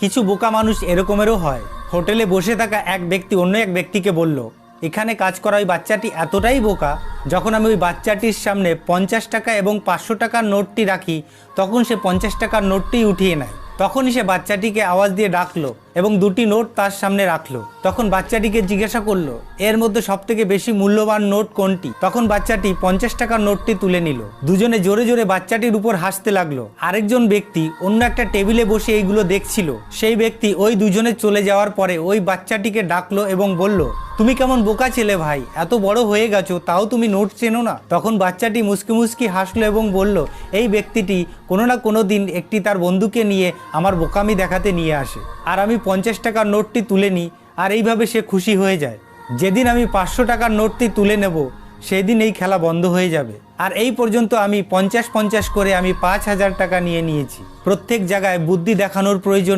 কিছু বোকা মানুষ এরকমেরও হয়। হোটেলে বসে থাকা এক ব্যক্তি অন্য এক ব্যক্তিকে বলল, এখানে কাজ করা ওই বাচ্চাটি এতটাই বোকা, যখন আমি ওই বাচ্চাটির সামনে পঞ্চাশ টাকা এবং পাঁচশো টাকার নোটটি রাখি, তখন সে পঞ্চাশ টাকার নোটটি উঠিয়ে নেয়। তখনই সে বাচ্চাটিকে আওয়াজ দিয়ে ডাকলো এবং দুটি নোট তার সামনে রাখল। তখন বাচ্চাটিকে জিজ্ঞাসা করল, এর মধ্যে সব থেকে বেশি মূল্যবান নোট কোনটি? তখন বাচ্চাটি পঞ্চাশ টাকার নোটটি তুলে নিল। দুজনে জোরে জোরে বাচ্চাটির উপর হাসতে লাগল। আরেকজন ব্যক্তি অন্য একটা টেবিলে বসে এইগুলো দেখছিল। সেই ব্যক্তি ওই দুজনে চলে যাওয়ার পরে ওই বাচ্চাটিকে ডাকলো এবং বলল তুমি কেমন বোকা ছেলে ভাই? এত বড় হয়ে গেছো, তাও তুমি নোট চেনো না? তখন বাচ্চাটি মুসকি মুসকি হাসলো এবং বলল, এই ব্যক্তিটি কোনো না কোনো দিন একটি তার বন্ধুকে নিয়ে আমার বোকামি দেখাতে নিয়ে আসে। আর আমি পঞ্চাশ টাকার নোটটি তুলে নিই, আর এইভাবে সে খুশি হয়ে যায়। যেদিন আমি পাঁচশো টাকার নোটটি তুলে নেব, সেদিন এই খেলা বন্ধ হয়ে যাবে। আর এই পর্যন্ত আমি পঞ্চাশ পঞ্চাশ করে আমি পাঁচ হাজার টাকা নিয়ে নিয়েছি। প্রত্যেক জায়গায় বুদ্ধি দেখানোর প্রয়োজন